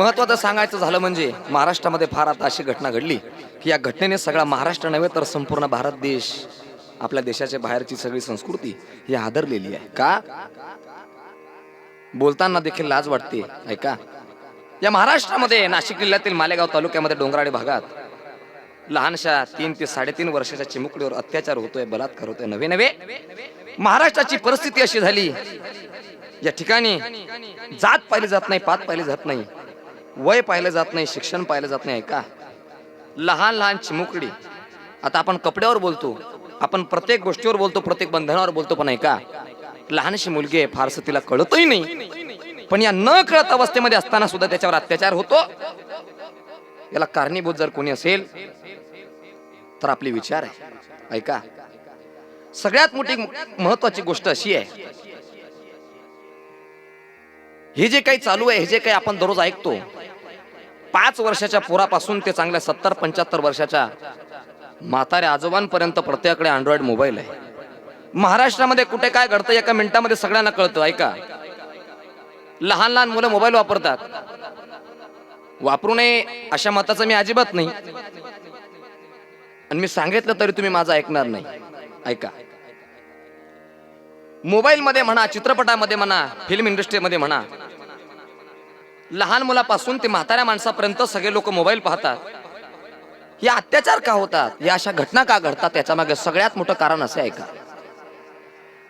महत्वाचं सांगायचं झालं म्हणजे महाराष्ट्रामध्ये फार आता अशी घटना घडली की या घटनेने सगळा महाराष्ट्र नव्हे तर संपूर्ण भारत देश आपल्या देशाच्या बाहेरची सगळी संस्कृती ही आदरलेली आहे. का? बोलताना देखील लाज वाटते ऐका. या महाराष्ट्रामध्ये नाशिक जिल्ह्यातील मालेगाव तालुक्यामध्ये डोंगराळी भागात लहानशा तीन ते साडेतीन वर्षाच्या चिमुकलीवर अत्याचार होतोय बलात्कार होतोय नवे नवे. महाराष्ट्राची परिस्थिती अशी झाली या ठिकाणी जात पाहिली जात नाही पात पाहिली जात नाही. वय पाहिलं जात नाही शिक्षण पाहिलं जात नाही ऐका. लहान लहान चिमुकडी. आता आपण कपड्यावर बोलतो. आपण प्रत्येक गोष्टीवर बोलतो प्रत्येक बंधनावर बोलतो पण ऐका. लहानशी मुलगी आहे फारसं तिला कळतही नाही. पण या न कळत अवस्थेमध्ये असताना सुद्धा त्याच्यावर अत्याचार होतो. याला कारणीभूत जर कोणी असेल तर आपले विचार आहे. ऐका. सगळ्यात मोठी महत्वाची गोष्ट अशी आहे. हे जे काही चालू आहे हे जे काही आपण दररोज ऐकतो पाच वर्षाच्या पुरापासून ते चांगल्या सत्तर पंच्याहत्तर वर्षाच्या म्हाताऱ्या आजोबांपर्यंत प्रत्येकाकडे अँड्रॉइड मोबाईल आहे. महाराष्ट्रामध्ये कुठे काय घडतं एका मिनिटामध्ये सगळ्यांना कळतं ऐका. लहान लहान मुलं मोबाईल वापरतात. वापरू नये अशा मताचं मी अजिबात नाही. आणि मी सांगितलं तरी तुम्ही माझं ऐकणार नाही. ऐका. मोबाईलमध्ये म्हणा चित्रपटामध्ये म्हणा फिल्म इंडस्ट्रीमध्ये म्हणा लहान मुलापासून ते म्हाताऱ्या माणसापर्यंत सगळे लोक मोबाईल पाहतात. हे अत्याचार का होतात? या अशा घटना का घडतात? त्याच्यामागे सगळ्यात मोठं कारण असे आहे का?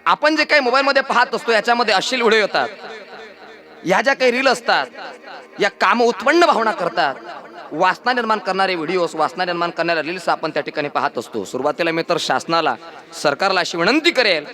आपण जे काही मोबाईल मध्ये पाहत असतो याच्यामध्ये अश्लील व्हिडिओ येतात. या ज्या काही रील असतात या काम उत्पन्न भावना करतात. वासना निर्माण करणारे व्हिडिओज वासना निर्माण करणाऱ्या रील्स आपण त्या ठिकाणी पाहत असतो. सुरुवातीला मी तर शासनाला सरकारला अशी विनंती करेल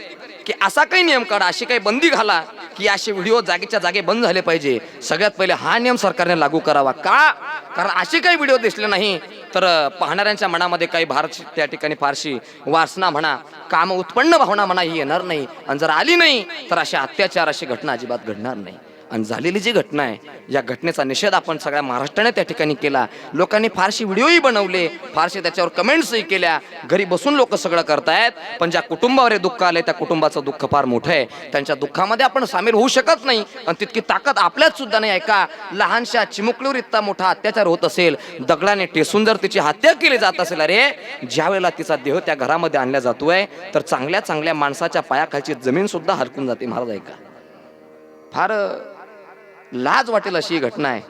की असा काही नियम काढा अशी काही बंदी घाला की असे व्हिडिओ जागेच्या जागे बंद झाले पाहिजे. सगळ्यात पहिले हा नियम सरकारने लागू करावा. का? कारण असे काही व्हिडिओ दिसले नाही तर पाहणाऱ्यांच्या मनामध्ये काही भार त्या ठिकाणी फारशी वासना म्हणा काम उत्पन्न भावना म्हणा ही येणार नाही. आणि जर आली नाही तर अशा अत्याचार अशी घटना अजिबात घडणार नाही. आणि झालेली जी घटना आहे या घटनेचा निषेध आपण सगळ्या महाराष्ट्राने त्या ठिकाणी केला. लोकांनी फारशी व्हिडिओही बनवले फारसे त्याच्यावर कमेंट्सही केल्या. घरी बसून लोक सगळं करतायत पण ज्या कुटुंबावर हे दुःख आले त्या कुटुंबाचं दुःख फार मोठं आहे. त्यांच्या दुःखामध्ये आपण सामील होऊ शकत नाही आणि तितकी ताकद आपल्यात सुद्धा नाही. ऐका लहानशा चिमुकलीवर इतका मोठा अत्याचार होत असेल दगडाने टेसून जर तिची हत्या केली जात असेल अरे ज्या वेळेला तिचा देह त्या घरामध्ये आणला जातोय तर चांगल्या चांगल्या माणसाच्या पायाखालची जमीन सुद्धा हरकून जाते महाराज ऐका. फार लाज वाटेल अशी ही घटना आहे.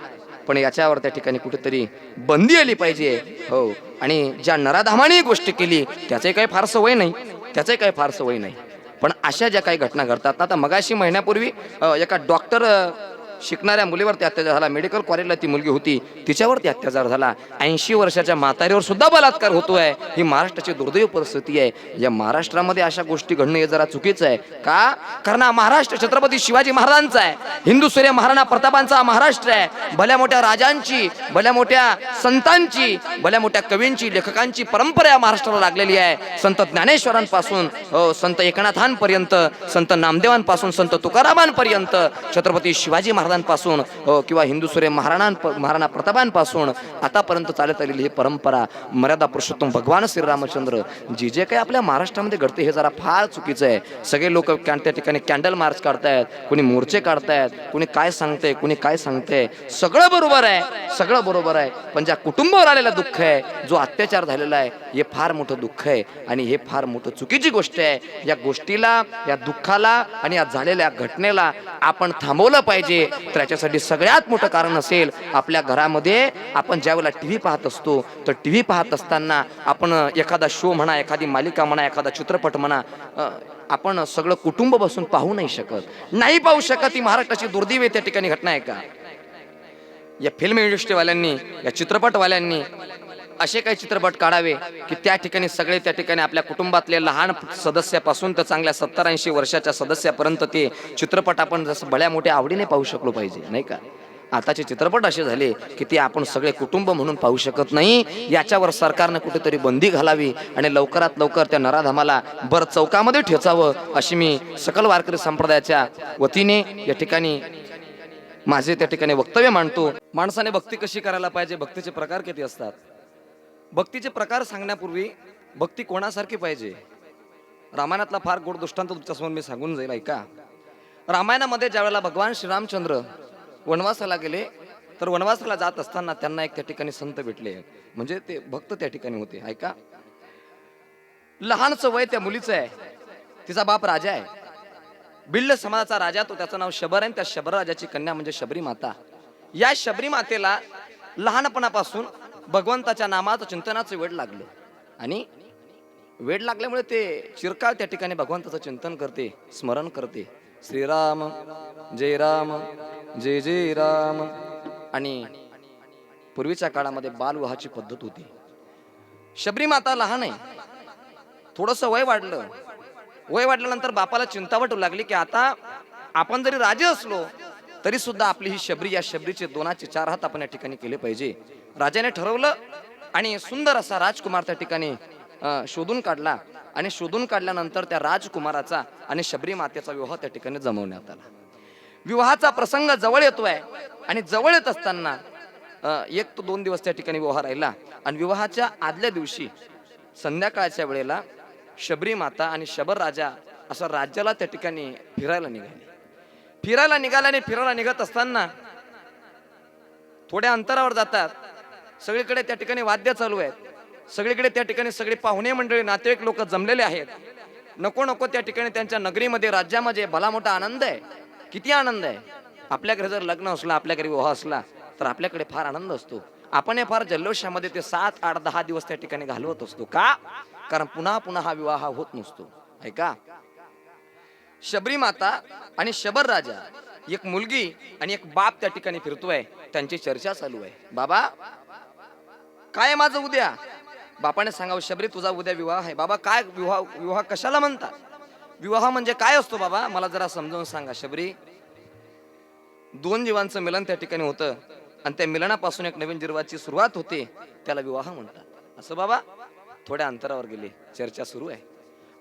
पण याच्यावर त्या ठिकाणी कुठेतरी बंदी आली पाहिजे. हो. आणि ज्या नराधामाने ही गोष्ट केली त्याचंही काही फारसं वय नाही. त्याचंही काही फारसं वय नाही. पण अशा ज्या काही घटना घडतात ना आता मगाशी महिन्यापूर्वी एका डॉक्टर शिकणाऱ्या मुलीवरती अत्याचार झाला. मेडिकल कॉलेजला ती मुलगी होती. तिच्यावरती अत्याचार झाला. ऐंशी वर्षाच्या म्हातारीवर सुद्धा बलात्कार होतोय. ही महाराष्ट्राची दुर्दैव परिस्थिती आहे. या महाराष्ट्रामध्ये अशा गोष्टी घडणं हे जरा चुकीचं आहे. का? कारण हा महाराष्ट्र छत्रपती शिवाजी महाराजांचा आहे. हिंदू सूर्य महाराणा प्रतापांचा महाराष्ट्र आहे. भल्या मोठ्या राजांची भल्या मोठ्या संतांची भल्या मोठ्या कवींची लेखकांची परंपरा या महाराष्ट्राला लागलेली आहे. संत ज्ञानेश्वरांपासून हो, संत एकनाथांपर्यंत संत नामदेवांपासून संत तुकारामांपर्यंत छत्रपती शिवाजी महाराज महाराजांपासून किंवा हिंदू सूर्य महाराणां महाराणा प्रतापांपासून आतापर्यंत चालत आलेली ही परंपरा मर्यादा पुरुषोत्तम भगवान श्रीरामचंद्र जी जे काही आपल्या महाराष्ट्रामध्ये घडते हे जरा फार चुकीचं आहे. सगळे लोक त्या ठिकाणी कॅन्डल मार्च काढतायत कुणी मोर्चे काढतायत कुणी काय सांगते कुणी काय सांगते सगळं बरोबर आहे सगळं बरोबर आहे. पण ज्या कुटुंबावर आलेला दुःख आहे जो अत्याचार झालेला आहे हे फार मोठं दुःख आहे आणि हे फार मोठं चुकीची गोष्ट आहे. या गोष्टीला या दुःखाला आणि या झालेल्या घटनेला आपण थांबवलं पाहिजे. तर याच्यासाठी सगळ्यात मोठं कारण असेल आपल्या घरामध्ये आपण ज्या वेळेला टी व्ही पाहत असतो तर टी व्ही पाहत असताना आपण एखादा शो म्हणा एखादी मालिका म्हणा एखादा चित्रपट म्हणा आपण सगळं कुटुंब बसून पाहू नाही शकत. नाही पाहू शकत ही महाराष्ट्राची दुर्दैव त्या ठिकाणी घटना आहे का? या फिल्म इंडस्ट्रीवाल्यांनी या चित्रपटवाल्यांनी असे काही चित्रपट काढावे की त्या ठिकाणी सगळे त्या ठिकाणी आपल्या कुटुंबातले लहान सदस्यापासून तर चांगल्या सत्तर ऐंशी वर्षाच्या सदस्यापर्यंत ते चित्रपट आपण जसं भल्या मोठ्या आवडीने पाहू शकलो पाहिजे नाही का? आताचे चित्रपट असे झाले की ते आपण सगळे कुटुंब म्हणून पाहू शकत नाही. याच्यावर सरकारनं कुठेतरी बंदी घालावी आणि लवकरात लवकर त्या नराधामाला बर चौकामध्ये ठेचावं अशी मी सकल वारकरी संप्रदायाच्या वतीने या ठिकाणी माझे त्या ठिकाणी वक्तव्य मांडतो. माणसाने भक्ती कशी करायला पाहिजे भक्तीचे प्रकार किती असतात? भक्तीचे प्रकार सांगण्यापूर्वी भक्ती कोणासारखी पाहिजे? रामायणातला फार गोड दृष्टांत तुमच्यासमोर मी सांगून जाईल ऐका. रामायणामध्ये ज्या वेळेला भगवान श्रीरामचंद्र वनवासाला गेले तर वनवासाला जात असताना त्यांना एक त्या ठिकाणी संत भेटले. म्हणजे ते भक्त त्या ठिकाणी होते ऐका. लहानचं वय त्या मुलीचं आहे. तिचा बाप राजा आहे. बिल्ल समाजाचा राजा तो त्याचं नाव शबर आहे आणि त्या शबर राजाची कन्या म्हणजे शबरी माता. या शबरी मातेला लहानपणापासून भगवंताच्या नामाचं चिंतनाचं वेळ लागलं. आणि वेळ लागल्यामुळे ते चिरकाळ त्या ठिकाणी भगवंताचं चिंतन करते स्मरण करते. श्रीराम जय राम जय जय राम. आणि पूर्वीच्या काळामध्ये बालविवाहाची पद्धत होती. शबरी माता लहान आहे. थोडस वय वाढलं. वय वाढल्यानंतर बापाला चिंता वाटू लागली की आता आपण जरी राजे असलो तरी सुद्धा आपली ही शबरी या शबरीचे दोनाचे चार हात आपण या ठिकाणी केले पाहिजे. राजाने ठरवलं आणि सुंदर असा राजकुमार त्या ठिकाणी शोधून काढला. आणि शोधून काढल्यानंतर त्या राजकुमाराचा आणि शबरी मातेचा विवाह त्या ठिकाणी जमवण्यात आला. विवाहाचा प्रसंग जवळ येतोय आणि जवळ येत असताना एक तो दोन दिवस त्या ठिकाणी विवाह राहिला. आणि विवाहाच्या आदल्या दिवशी संध्याकाळच्या वेळेला शबरी माता आणि शबर राजा असं राज्याला त्या ठिकाणी फिरायला निघाले. फिरायला निघाला आणि फिरायला निघत असताना थोड्या अंतरावर जातात. सगळीकडे त्या ठिकाणी वाद्य चालू आहेत. सगळीकडे त्या ठिकाणी सगळे पाहुणे मंडळी नातेवाईक लोक जमलेले आहेत. नको नको त्या ठिकाणी त्यांच्या नगरीमध्ये राज्यामध्ये भला मोठा आनंद आहे. किती आनंद आहे? आपल्याकडे जर लग्न असलं आपल्या घरी विवाह असला तर आपल्याकडे फार आनंद असतो. आपण हे फार जल्लोषामध्ये ते सात आठ दहा दिवस त्या ठिकाणी घालवत असतो. का? कारण पुन्हा पुन्हा हा विवाह होत नसतो. ऐका शबरी माता आणि शबर राजा एक मुलगी आणि एक बाप त्या ठिकाणी फिरतोय. त्यांची चर्चा चालू आहे. बाबा काय माझं उद्या? बापाने सांगावं शबरी तुझा उद्या विवाह आहे. बाबा काय विवाह विवाह कशाला म्हणतात? विवाह म्हणजे काय असतो बाबा? मला जरा समजावून सांगा शबरी. दोन जीवांचं मिलन त्या ठिकाणी होतं आणि त्या मिलनापासून एक नवीन जीवाची सुरुवात होते त्याला विवाह म्हणतात. असं बाबा? थोड्या अंतरावर गेले. चर्चा सुरू आहे.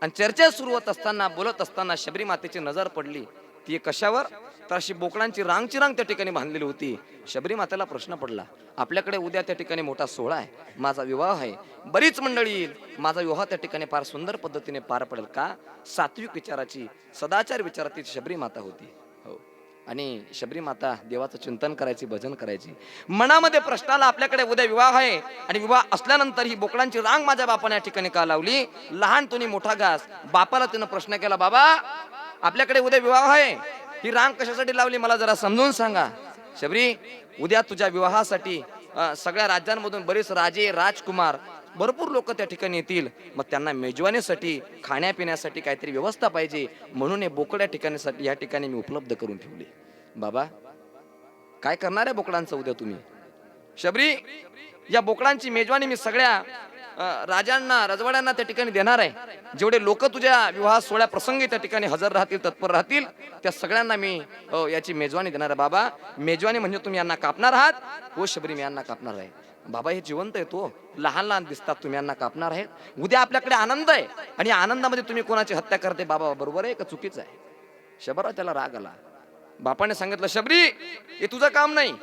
आणि चर्चा सुरू होत असताना बोलत असताना शबरी मातेची नजर पडली. ती कशावर? तर अशी बोकडांची रांगची रांग त्या ठिकाणी बांधलेली होती. शबरी मातेला प्रश्न पडला आपल्याकडे उद्या त्या ठिकाणी मोठा सोहळा आहे माझा विवाह आहे बरीच मंडळी येईल माझा विवाह त्या ठिकाणी फार सुंदर पद्धतीने पार पडेल का? सात्विक विचाराची सदाचार विचाराची शबरी माता होती. हो. आणि शबरी माता देवाचं चिंतन करायची भजन करायची. मनामध्ये प्रश्नाला आपल्याकडे उद्या विवाह आहे आणि विवाह असल्यानंतर ही बोकडांची रांग माझ्या बापाने या ठिकाणी का लावली? लहान तुनी मोठा घास बापाला तिनं प्रश्न केला बाबा आपल्याकडे उद्या विवाह आहे. ही रांग कशासाठी लावली मला जरा समजून सांगा. शबरी उद्या तुझ्या विवाहासाठी सगळ्या राज्यांमधून बरेच राजे राजकुमार भरपूर लोक त्या ठिकाणी येतील. मग त्यांना मेजवानीसाठी खाण्यापिण्यासाठी काहीतरी व्यवस्था पाहिजे म्हणून हे बोकड्या ठिकाणीसाठी या ठिकाणी मी उपलब्ध करून ठेवले. बाबा काय करणार आहे बोकडांचं उद्या तुम्ही? शबरी या बोकडांची मेजवानी मी सगळ्या राजांना रजवाड्यांना त्या ठिकाणी देणार आहे. जेवढे लोक तुझ्या विवाह सोहळ्या प्रसंगी त्या ठिकाणी हजर राहतील तत्पर राहतील त्या सगळ्यांना मी याची मेजवानी देणार आहे. बाबा मेजवानी म्हणजे तुम्ही यांना कापणार आहात. हो शबरी मी यांना कापणार आहे. बाबा हे जिवंत आहे तो हो. लहान लहान दिसतात तुम्ही यांना कापणार आहेत. उद्या आपल्याकडे आनंद आहे. आणि आनंदामध्ये तुम्ही कोणाची हत्या करते बाबा बरोबर आहे का? चुकीचं आहे. शबरा त्याला राग आला. बापाने सांगितलं शबरी हे तुझं काम नाही.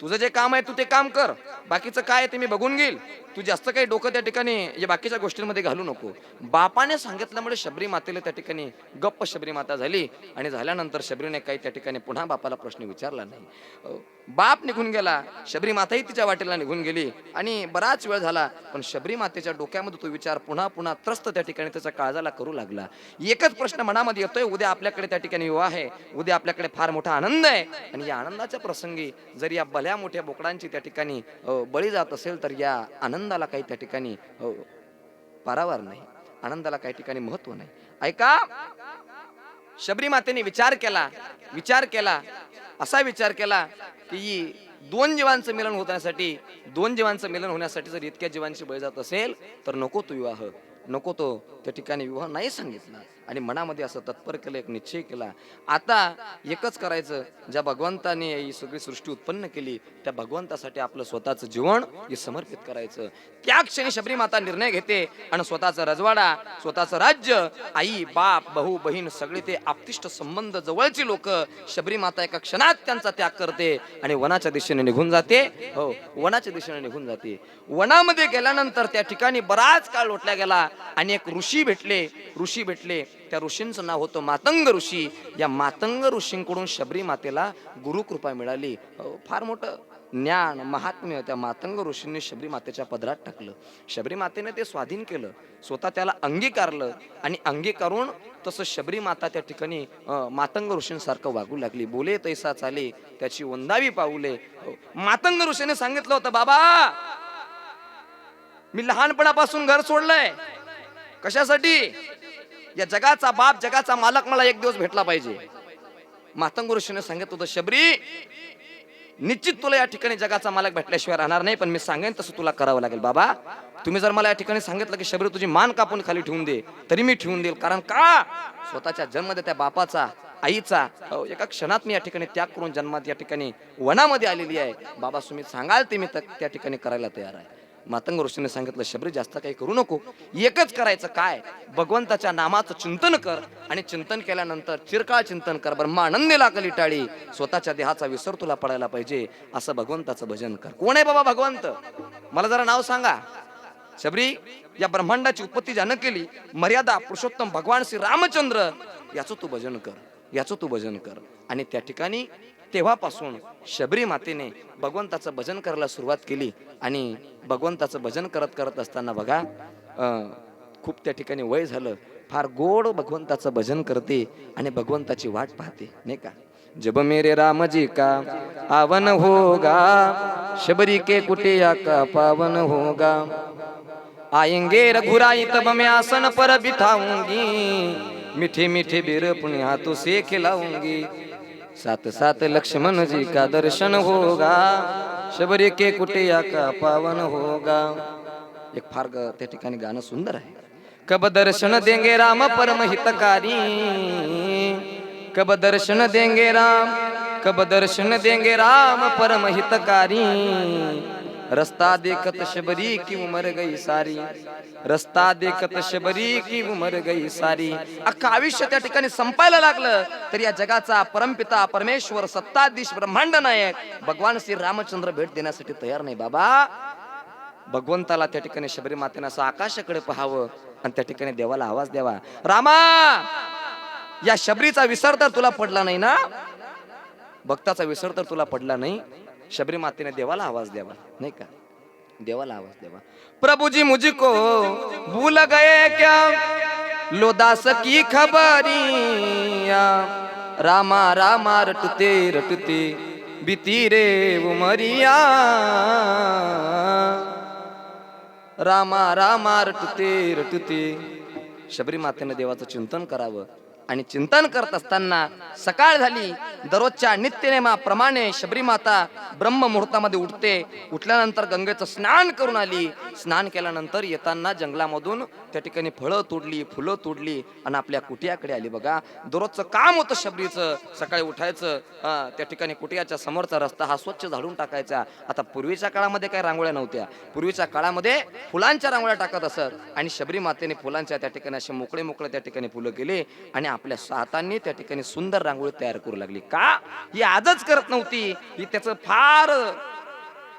तुझं जे काम आहे तू ते काम कर. बाकीचं काय आहे ते मी बघून घेईल. तू जास्त काही डोकं त्या ठिकाणी या बाकीच्या गोष्टींमध्ये घालू नको. बापाने सांगितल्यामुळे शबरी मातेला त्या ठिकाणी गप्प शबरी माता झाली आणि झाल्यानंतर शबरीने काही त्या ठिकाणी पुन्हा बापाला प्रश्न विचारला नाही. बाप निघून गेला शबरी माताही तिच्या वाटेला निघून गेली आणि बराच वेळ झाला पण शबरी मातेच्या डोक्यामध्ये तो विचार पुन्हा पुन्हा त्रस्त त्या ठिकाणी त्याचा काळजाला करू लागला. एकच प्रश्न मनामध्ये येतोय उद्या आपल्याकडे त्या ठिकाणी विवाह आहे उद्या आपल्याकडे फार मोठा आनंद आहे आणि या आनंदाच्या प्रसंगी जर या भल्या मोठ्या बोकडांची त्या ठिकाणी बळी जात असेल तर या आनंद आनंदाला काही त्या ठिकाणी अ, पारावार नाही. आनंदाला काही ठिकाणी महत्त्व नाही. ऐका शबरी मातेने विचार केला विचार केला असा विचार केला की दोन जीवांचं मिलन होण्यासाठी दोन जीवांचं मिलन होण्यासाठी जर इतक्या जीवांची बळी जात असेल तर नको तो विवाह. नको तो त्या ठिकाणी विवाह नाही सांगितला. आणि मनामध्ये असं तत्पर केलं एक निश्चय केला. आता एकच करायचं ज्या भगवंताने ही सगळी सृष्टी उत्पन्न केली त्या भगवंतासाठी आपलं स्वतःचं जीवन हे समर्पित करायचं. त्या क्षणी शबरी माता निर्णय घेते आणि स्वतःचा रजवाडा स्वतःचं राज्य आई बाप भाऊ बहीण सगळे ते आपतिष्ट संबंध जवळची लोक शबरी माता एका क्षणात त्यांचा त्याग करते आणि वनाच्या दिशेने निघून जाते. हो वनाच्या दिशेने निघून जाते. वनामध्ये गेल्यानंतर त्या ठिकाणी बराच काळ लोटला गेला आणि एक ऋषी भेटले ऋषी भेटले. त्या ऋषींचं नाव होतं मातंग ऋषी. या मातंग ऋषींकडून शबरी मातेला गुरुकृपा मिळाली. फार मोठं ज्ञान महात्म्य त्या मातंग ऋषींनी शबरी मातेच्या पदरात टाकलं. शबरी मातेने ते स्वाधीन केलं. स्वतः त्याला अंगीकारलं आणि अंगीकारून तसं शबरी माता त्या ठिकाणी मातंग ऋषींसारखं वागू लागली. बोले तैसा चाले त्याची वंदावी पाऊले. मातंग ऋषीने सांगितलं होतं बाबा मी लहानपणापासून घर सोडलंय. कशासाठी? या जगाचा बाप जगाचा मालक मला एक दिवस भेटला पाहिजे. मातंग ऋषीने सांगितलं होतं शबरी निश्चित तुला या ठिकाणी जगाचा मालक भेटल्याशिवाय राहणार नाही पण मी सांगेन तसं तुला करावं लागेल बाबा. तुम्ही जर मला या ठिकाणी सांगितलं की शबरी तुझी मान कापून खाली ठेवून दे तरी मी ठेवून देईल कारण का? स्वतःच्या जन्म त्या बापाचा आईचा एका क्षणात मी या ठिकाणी त्याग करून जन्मात या ठिकाणी वनामध्ये आलेली आहे. बाबा तुम्ही सांगाल ते मी त्या ठिकाणी करायला तयार आहे. मातंग ऋषीने सांगितलं शबरी जास्त काही करू नको. एकच करायचं काय? भगवंताच्या नामाचं चिंतन कर आणि चिंतन केल्यानंतर चिरकाळ चिंतन कर. ब्रह्मानंदी लागली टाळी स्वतःच्या देहाचा विसर तुला पडायला पाहिजे असं भगवंताचं भजन कर. कोण आहे बाबा भगवंत? मला जरा नाव सांगा. शबरी या ब्रह्मांडाची उत्पत्ती ज्यानं केली मर्यादा पुरुषोत्तम भगवान श्री रामचंद्र याचं तू भजन कर. याचं तू भजन कर. आणि त्या ठिकाणी तेव्हापासून शबरी मातेने भगवंताचं भजन करायला सुरुवात केली आणि भगवंताचं भजन करत करत असताना बघा खूप त्या ठिकाणी वय झालं. फार गोड भगवंताचं भजन करते आणि भगवंताची वाट पाहते नाही का? जब मेरे रामजी का आवन होगा शबरी के कुटिया का पावन होगा आएंगे रघुराई तब मैं आसन पर बिठाऊंगी मीठे मीठे बीर पुण्या तो से खिलाऊंगी। सात सात लक्ष्मण जी का दर्शन होगा शबरी के कुटिया का पावन होगा। एक फार त्या ठिकाणी गाणं सुंदर आहे. कब दर्शन देंगे राम परम हितकारी कब दर्शन देंगे राम कब दर्शन देंगे राम परम हितकारी रस्ता देखत शबरी की उमर गई सारी। रस्ता देखत शबरी की उमर गई सारी। अख्खं आयुष्य त्या ठिकाणी संपायला लागलं तर या जगाचा परमपिता परमेश्वर सत्ताधीश ब्रह्मांड नायक भगवान श्री रामचंद्र भेट देण्यासाठी तयार नाही बाबा. भगवंताला त्या ठिकाणी शबरी मातेनं असं आकाशाकडे पाहावं आणि त्या ठिकाणी देवाला आवाज द्यावा. रामा या शबरीचा विसर तर तुला पडला नाही ना? भक्ताचा विसर तर तुला पडला नाही? शबरी मातेने देवाला आवाज द्यावा. नाही का? देवाला आवाज द्यावा. प्रभुजी मुझको भूल गए क्या? लोदास की खबरिया। रामा रामा रटते रटते बीती रे उमरिया। रामा रामा रटते रटते। शबरी मातेनं देवाचं चिंतन करावं. आणि चिंतन करत असताना सकाळ झाली. दररोजच्या नित्यनेमाप्रमाणे शबरी माता ब्रह्म मुहूर्तामध्ये उठते. उठल्यानंतर गंगेचं स्नान करून आली. स्नान केल्यानंतर येताना जंगलामधून त्या ठिकाणी फळं तोडली फुलं तोडली आणि आपल्या कुटियाकडे आली. बघा दररोजचं काम होतं शबरीचं. सकाळी उठायचं त्या ठिकाणी कुटियाच्या समोरचा रस्ता हा स्वच्छ झाडून टाकायचा. आता पूर्वीच्या काळामध्ये काही रांगोळ्या नव्हत्या. पूर्वीच्या काळामध्ये फुलांच्या रांगोळ्या टाकत असत आणि शबरी मातेने फुलांच्या त्या ठिकाणी असे मोकळे मोकळे त्या ठिकाणी फुलं केली आणि आपल्या सातांनी त्या ठिकाणी सुंदर रांगोळी तयार करू लागली. का? ही आजच करत नव्हती. ही त्याचं फार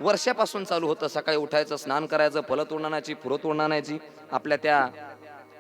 वर्षापासून चालू होतं. सकाळी उठायचं स्नान करायचं फलं तोडून आणायची आणायची आपल्या त्या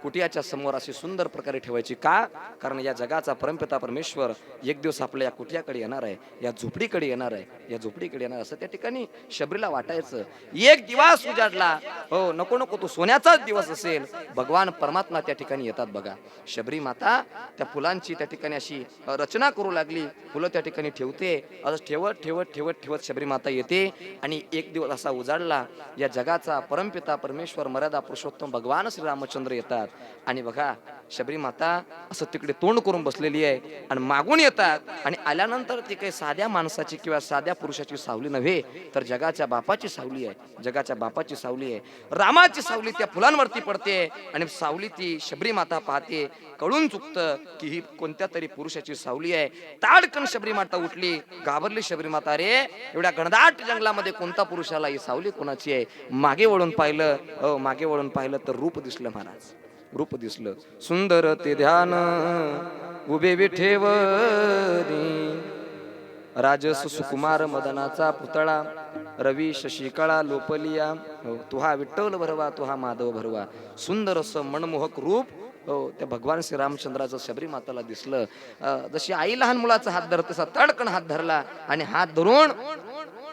कुटियाच्या समोर अशी सुंदर प्रकारे ठेवायची. का? कारण या जगाचा परमपिता परमेश्वर एक दिवस आपल्या या कुटियाकडे येणार आहे या झोपडीकडे येणार आहे या झोपडीकडे येणार असं त्या ठिकाणी शबरीला वाटायचं. एक दिवस उजाडला. हो नको नको तो सोन्याचाच दिवस असेल. भगवान परमात्मा त्या ठिकाणी येतात बघा. शबरी माता त्या फुलांची त्या ठिकाणी अशी रचना करू लागली. फुलं त्या ठिकाणी ठेवते. असं ठेवत ठेवत ठेवत ठेवत शबरी माता येते. आणि एक दिवस असा उजाडला. या जगाचा परमपिता परमेश्वर मर्यादा पुरुषोत्तम भगवान श्री रामचंद्र येतात. आणि बघा शबरी माता असं तिकडे तोंड करून बसलेली आहे आणि मागून येतात. आणि आल्यानंतर ती काही साध्या माणसाची किंवा साध्या पुरुषाची सावली नव्हे तर जगाच्या बापाची सावली आहे. जगाच्या बापाची सावली आहे. रामाची सावली त्या फुलांवरती पडते आणि सावली ती शबरी माता पाहते. कळून चुकतं की ही कोणत्या तरी पुरुषाची सावली आहे. ताडकन शबरी माता उठली घाबरली शबरी माता रे एवढ्या घनदाट जंगलामध्ये कोणता पुरुष आला ही सावली कोणाची आहे? मागे वळून पाहिलं अ मागे वळून पाहिलं तर रूप दिसलं महाराज. रूप दिसलं. सुंदर ते ध्यान उभे विठेव राजस सुकुमार मदनाचा पुतळा रवी शशिकळा लोपलिया. हो, तुहा विठ्ठल भरवा तुहा हा माधव भरवा. सुंदर असं मनमोहक रूप हो त्या भगवान श्रीरामचंद्राचं शबरी माताला दिसलं जशी आई लहान मुलाचा हात धरत तसा तडकन हात धरला आणि हात धरून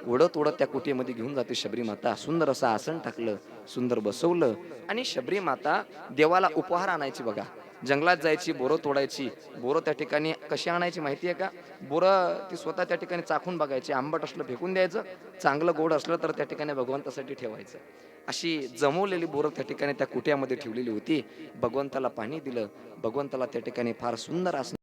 ओढत ओढत त्या कुटीमध्ये घेऊन जाते शबरी माता. सुंदर असं आसन टाकलं सुंदर बसवलं आणि शबरी माता देवाला उपहार आणायची बघा. जंगलात जायची बोरं तोडायची. बोरं त्या ठिकाणी कशी आणायची माहिती आहे का? बोरं ती स्वतः त्या ठिकाणी चाखून बघायची. आंबट असलं फेकून द्यायचं चांगलं गोड असलं तर त्या ठिकाणी भगवंतासाठी ठेवायचं. अशी जमवलेली बोरं त्या ठिकाणी त्या कुट्यामध्ये ठेवलेली होती. भगवंताला पाणी दिलं. भगवंताला त्या ठिकाणी फार सुंदर असं